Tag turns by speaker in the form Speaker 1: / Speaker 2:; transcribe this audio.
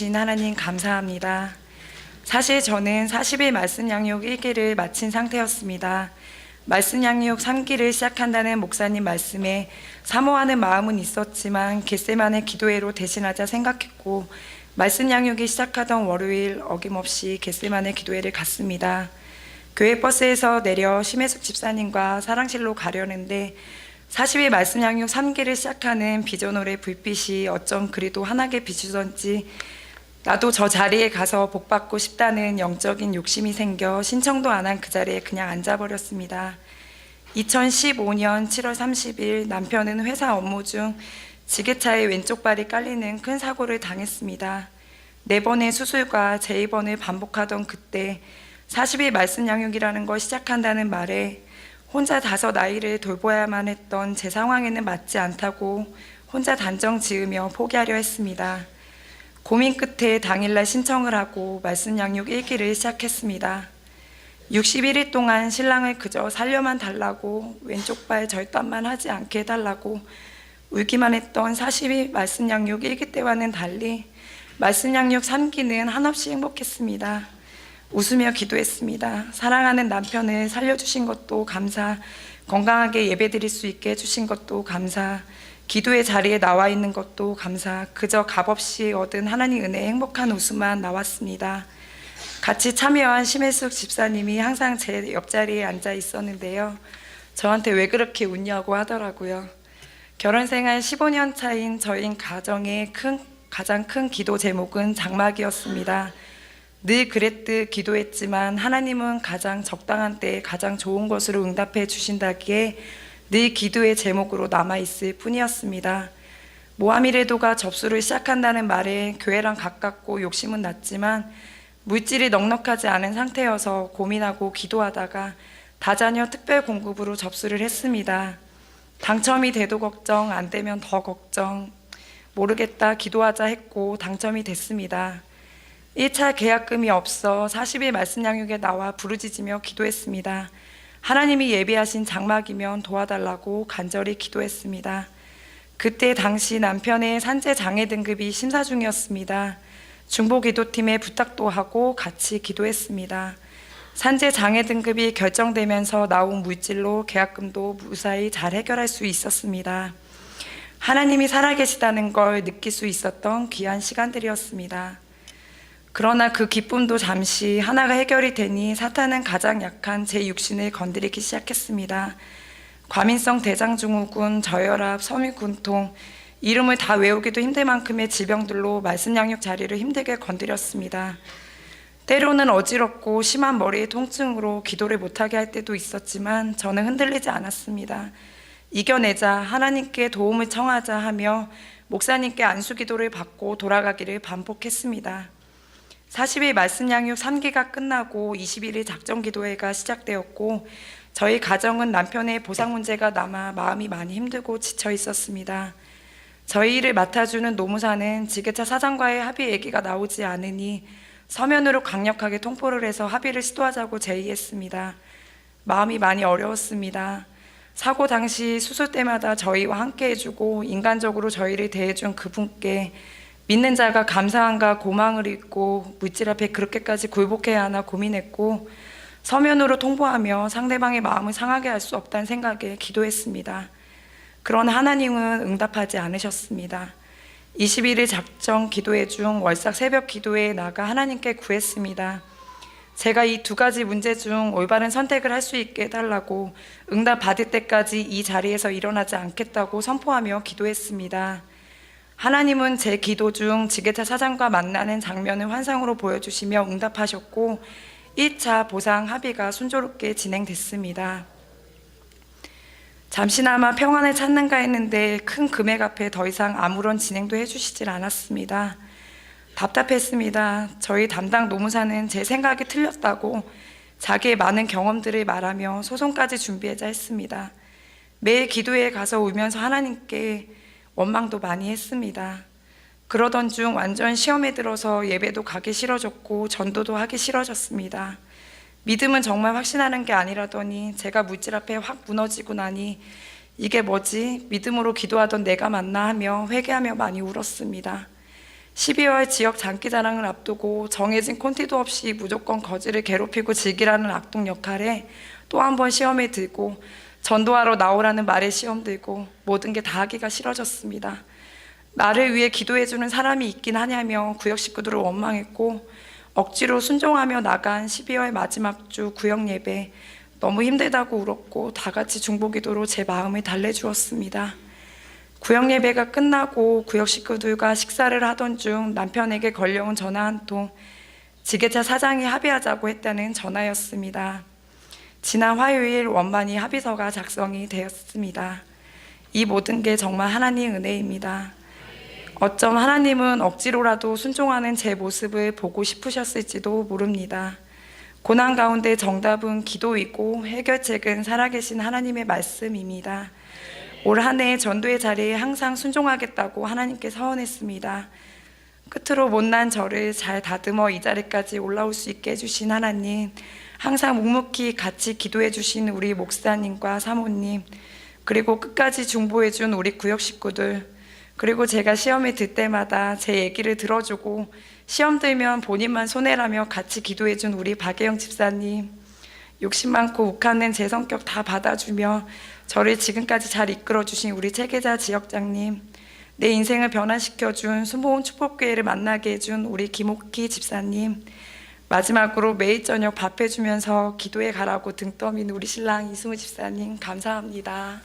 Speaker 1: 주신 하나님 감사합니다. 사실 저는 40일 말씀 양육 1기를 마친 상태였습니다. 말씀 양육 3기를 시작한다는 목사님 말씀에 사모하는 마음은 있었지만 겟세만의 기도회로 대신하자 생각했고 말씀 양육이 시작하던 월요일 어김없이 겟세만의 기도회를 갔습니다. 교회 버스에서 내려 심혜숙 집사님과 사랑실로 가려는데 40일 말씀 양육 3기를 시작하는 비전홀의 불빛이 어쩜 그리도 환하게 비추던지 나도 저 자리에 가서 복 받고 싶다는 영적인 욕심이 생겨 신청도 안 한 그 자리에 그냥 앉아버렸습니다. 2015년 7월 30일 남편은 회사 업무 중 지게차의 왼쪽 발이 깔리는 큰 사고를 당했습니다. 네 번의 수술과 재입원을 반복하던 그때 40일 말씀 양육이라는 걸 시작한다는 말에 혼자 다섯 아이를 돌보아야만 했던 제 상황에는 맞지 않다고 혼자 단정 지으며 포기하려 했습니다. 고민 끝에 당일날 신청을 하고 말씀 양육 1기를 시작했습니다. 61일 동안 신랑을 그저 살려만 달라고 왼쪽 발 절단만 하지 않게 해달라고 울기만 했던 40일 말씀 양육 1기 때와는 달리 말씀 양육 3기는 한없이 행복했습니다. 웃으며 기도했습니다. 사랑하는 남편을 살려주신 것도 감사, 건강하게 예배 드릴 수 있게 해주신 것도 감사, 기도의 자리에 나와 있는 것도 감사, 그저 값없이 얻은 하나님 은혜의 행복한 웃음만 나왔습니다. 같이 참여한 심혜숙 집사님이 항상 제 옆자리에 앉아 있었는데요. 저한테 왜 그렇게 웃냐고 하더라고요. 결혼 생활 15년 차인 저희 가정의 큰, 가장 큰 기도 제목은 장막이었습니다. 늘 그랬듯 기도했지만 하나님은 가장 적당한 때에 가장 좋은 것으로 응답해 주신다기에 늘 기도의 제목으로 남아있을 뿐이었습니다. 모함이레도가 접수를 시작한다는 말에 교회랑 가깝고 욕심은 났지만 물질이 넉넉하지 않은 상태여서 고민하고 기도하다가 다자녀 특별 공급으로 접수를 했습니다. 당첨이 돼도 걱정, 안 되면 더 걱정. 모르겠다 기도하자 했고 당첨이 됐습니다. 1차 계약금이 없어 40일 말씀 양육에 나와 부르짖으며 기도했습니다. 하나님이 예비하신 장막이면 도와달라고 간절히 기도했습니다. 그때 당시 남편의 산재 장애 등급이 심사 중이었습니다. 중보 기도팀에 부탁도 하고 같이 기도했습니다. 산재 장애 등급이 결정되면서 나온 물질로 계약금도 무사히 잘 해결할 수 있었습니다. 하나님이 살아계시다는 걸 느낄 수 있었던 귀한 시간들이었습니다. 그러나 그 기쁨도 잠시 하나가 해결이 되니 사탄은 가장 약한 제 육신을 건드리기 시작했습니다. 과민성 대장증후군, 저혈압, 섬유근통, 이름을 다 외우기도 힘들 만큼의 질병들로 말씀 양육 자리를 힘들게 건드렸습니다. 때로는 어지럽고 심한 머리의 통증으로 기도를 못하게 할 때도 있었지만 저는 흔들리지 않았습니다. 이겨내자 하나님께 도움을 청하자 하며 목사님께 안수 기도를 받고 돌아가기를 반복했습니다. 40일 말씀 양육 3기가 끝나고 21일 작정 기도회가 시작되었고 저희 가정은 남편의 보상 문제가 남아 마음이 많이 힘들고 지쳐 있었습니다. 저희 일을 맡아주는 노무사는 지게차 사장과의 합의 얘기가 나오지 않으니 서면으로 강력하게 통보를 해서 합의를 시도하자고 제의했습니다. 마음이 많이 어려웠습니다. 사고 당시 수술 때마다 저희와 함께 해주고 인간적으로 저희를 대해준 그분께 믿는 자가 감사함과 고망을 잊고 물질 앞에 그렇게까지 굴복해야 하나 고민했고 서면으로 통보하며 상대방의 마음을 상하게 할 수 없다는 생각에 기도했습니다. 그러나 하나님은 응답하지 않으셨습니다. 21일 작정 기도회 중 월삭 새벽 기도회에 나가 하나님께 구했습니다. 제가 이 두 가지 문제 중 올바른 선택을 할 수 있게 해달라고 응답 받을 때까지 이 자리에서 일어나지 않겠다고 선포하며 기도했습니다. 하나님은 제 기도 중 지게차 사장과 만나는 장면을 환상으로 보여주시며 응답하셨고 1차 보상 합의가 순조롭게 진행됐습니다. 잠시나마 평안을 찾는가 했는데 큰 금액 앞에 더 이상 아무런 진행도 해주시질 않았습니다. 답답했습니다. 저희 담당 노무사는 제 생각이 틀렸다고 자기의 많은 경험들을 말하며 소송까지 준비하자 했습니다. 매일 기도회에 가서 울면서 하나님께 원망도 많이 했습니다. 그러던 중 완전 시험에 들어서 예배도 가기 싫어졌고 전도도 하기 싫어졌습니다. 믿음은 정말 확신하는 게 아니라더니 제가 물질 앞에 확 무너지고 나니 이게 뭐지? 믿음으로 기도하던 내가 맞나 하며 회개하며 많이 울었습니다. 12월 지역 장기자랑을 앞두고 정해진 콘티도 없이 무조건 거지를 괴롭히고 즐기라는 악동 역할에 또 한 번 시험에 들고 전도하러 나오라는 말에 시험 들고 모든 게 다 하기가 싫어졌습니다. 나를 위해 기도해주는 사람이 있긴 하냐며 구역 식구들을 원망했고 억지로 순종하며 나간 12월 마지막 주 구역 예배 너무 힘들다고 울었고 다 같이 중보기도로 제 마음을 달래주었습니다. 구역 예배가 끝나고 구역 식구들과 식사를 하던 중 남편에게 걸려온 전화 한 통 지게차 사장이 합의하자고 했다는 전화였습니다. 지난 화요일 원만히 합의서가 작성이 되었습니다. 이 모든 게 정말 하나님 은혜입니다. 어쩜 하나님은 억지로라도 순종하는 제 모습을 보고 싶으셨을지도 모릅니다. 고난 가운데 정답은 기도이고 해결책은 살아계신 하나님의 말씀입니다. 올 한 해 전도의 자리에 항상 순종하겠다고 하나님께 서원했습니다. 끝으로 못난 저를 잘 다듬어 이 자리까지 올라올 수 있게 해주신 하나님, 항상 묵묵히 같이 기도해 주신 우리 목사님과 사모님, 그리고 끝까지 중보해 준 우리 구역 식구들, 그리고 제가 시험에 들 때마다 제 얘기를 들어주고 시험 들면 본인만 손해라며 같이 기도해 준 우리 박예영 집사님, 욕심 많고 욱하는 제 성격 다 받아주며 저를 지금까지 잘 이끌어 주신 우리 체계자 지역장님, 내 인생을 변화시켜 준 순복음 축복교회를 만나게 해준 우리 김옥희 집사님, 마지막으로 매일 저녁 밥 해 주면서 기도해 가라고 등 떠민 우리 신랑 이승우 집사님 감사합니다.